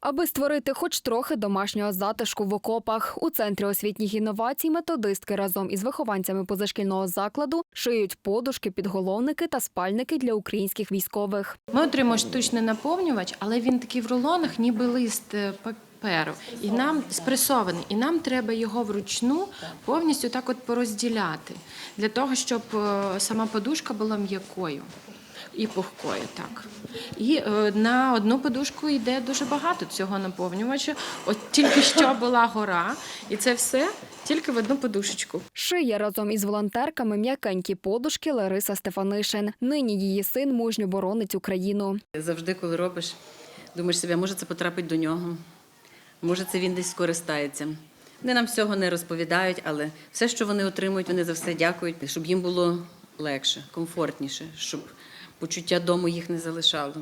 Аби створити хоч трохи домашнього затишку в окопах, у центрі освітніх інновацій методистки разом із вихованцями позашкільного закладу шиють подушки, підголовники та спальники для українських військових. Ми отримуємо штучний наповнювач, але він такий в рулонах, ніби лист е, паперу. І нам спресований, і нам треба його вручну повністю так от порозділяти, для того, щоб е, сама подушка була м'якою. І пухкою, так. І е, на одну подушку йде дуже багато цього наповнювача. От тільки що була гора, і це все тільки в одну подушечку. Шиє разом із волонтерками м'якенькі подушки Лариса Стефанишин. Нині її син мужньо боронить Україну. Завжди, коли робиш, думаєш себе, може це потрапить до нього, може це він десь скористається. Вони нам всього не розповідають, але все, що вони отримують, вони за все дякують, щоб їм було легше, комфортніше, щоб почуття дому їх не залишало.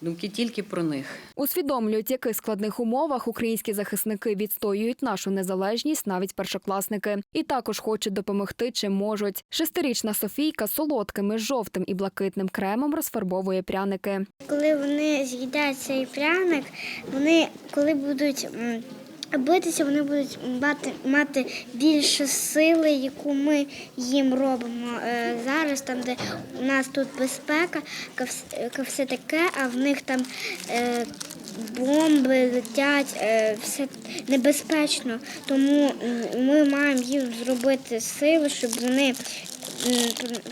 Думки тільки про них. Усвідомлюють, яких складних умовах українські захисники відстоюють нашу незалежність, навіть першокласники, і також хочуть допомогти, чим можуть. Шестирічна Софійка солодкими жовтим і блакитним кремом розфарбовує пряники. Коли вони з'їдять цей пряник, вони коли будуть битися, вони будуть мати, мати більше сили, яку ми їм робимо е, зараз, там, де у нас тут безпека, ка вс- ка все таке, а в них там е, бомби летять, е, все небезпечно. Тому ми маємо їм зробити сили, щоб вони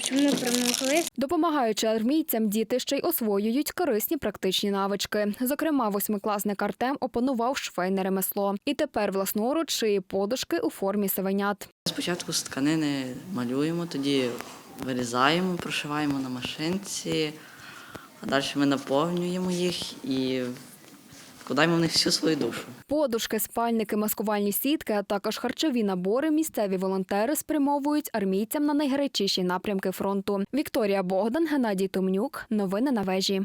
щоб перемогли. Допомагаючи армійцям, діти ще й освоюють корисні практичні навички. Зокрема, восьмикласник Артем опанував швейне ремесло і тепер власноруч шиє подушки у формі савенят. Спочатку з тканини малюємо, тоді вирізаємо, прошиваємо на машинці, а далі ми наповнюємо їх і вкладаємо в них всю свою душу. Подушки, спальники, маскувальні сітки, а також харчові набори місцеві волонтери спрямовують армійцям на найгарячіші напрямки фронту. Вікторія Богдан, Геннадій Томнюк. Новини на вежі.